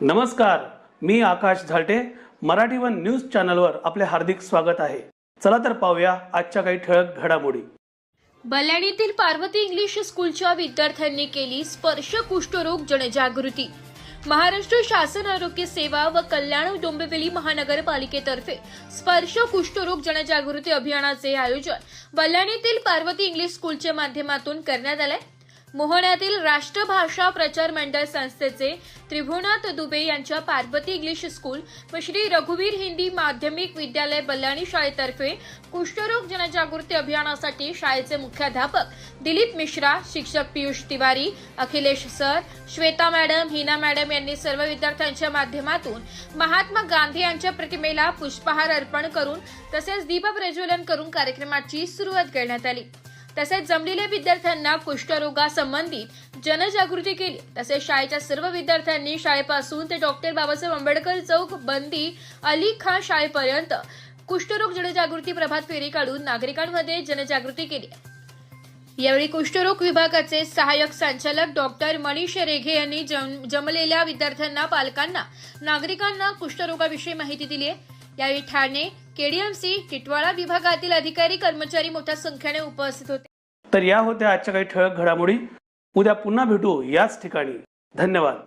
नमस्कार मी Akash Zalte. Marathi one news चॅनलवर आपले हार्दिक स्वागत आहे. चला तर पाहूया आजच्या काही ठळक घडामोडी. बल्याणीतील पार्वती इंग्लिश स्कूलच्या विद्यार्थ्यांनी केली स्पर्श कुष्ठरोग जनजागृती. महाराष्ट्र शासन आरोग्य सेवा व कल्याण डोंबिवली महानगरपालिकेतर्फे स्पर्श कुष्ठरोग जनजागृती अभियानाचे आयोजन बल्याणीतील पार्वती इंग्लिश स्कूलच्या माध्यमातून करण्यात आले मोहण्यातील राष्ट्रभाषा प्रचार मंडळ संस्थेचे त्रिभुवनाथ दुबे यांच्या पार्वती इंग्लिश स्कूल व श्री रघुवीर हिंदी माध्यमिक विद्यालय बल्याणी शाळेतर्फे कुष्ठरोग जनजागृती अभियानासाठी शाळेचे मुख्याध्यापक दिलीप मिश्रा शिक्षक Piyush Tiwari Akhilesh sir Shweta madam Hina madam यांनी सर्व विद्यार्थ्यांच्या माध्यमातून महात्मा गांधी यांच्या प्रतिमेला पुष्पहार अर्पण करून तसेच दीप प्रज्वलन करून कार्यक्रमाची सुरुवात करण्यात आली. तसेच जमलेल्या विद्यार्थ्यांना कुष्ठरोगासंबंधित जनजागृती केली. तसेच शाळेच्या सर्व विद्यार्थ्यांनी शाळेपासून ते डॉक्टर बाबासाहेब आंबेडकर चौक बंदी अली खान शाळेपर्यंत कुष्ठरोग जनजागृती प्रभात फेरी काढून नागरिकांमध्ये जनजागृती केली. यावेळी कुष्ठरोग विभागाचे सहाय्यक संचालक डॉक्टर मनीष रेघे यांनी जम- जमलेल्या विद्यार्थ्यांना पालकांना नागरिकांना कुष्ठरोगाविषयी माहिती दिली आहे. यावेळी ठाणे केडीएमसी टिटवाळा विभागातील अधिकारी कर्मचारी मोठ्या संख्येने उपस्थित होते. तर या होत्या आजच्या काही ठळक घडामोडी. उद्या पुन्हा भेटू याच ठिकाणी. धन्यवाद.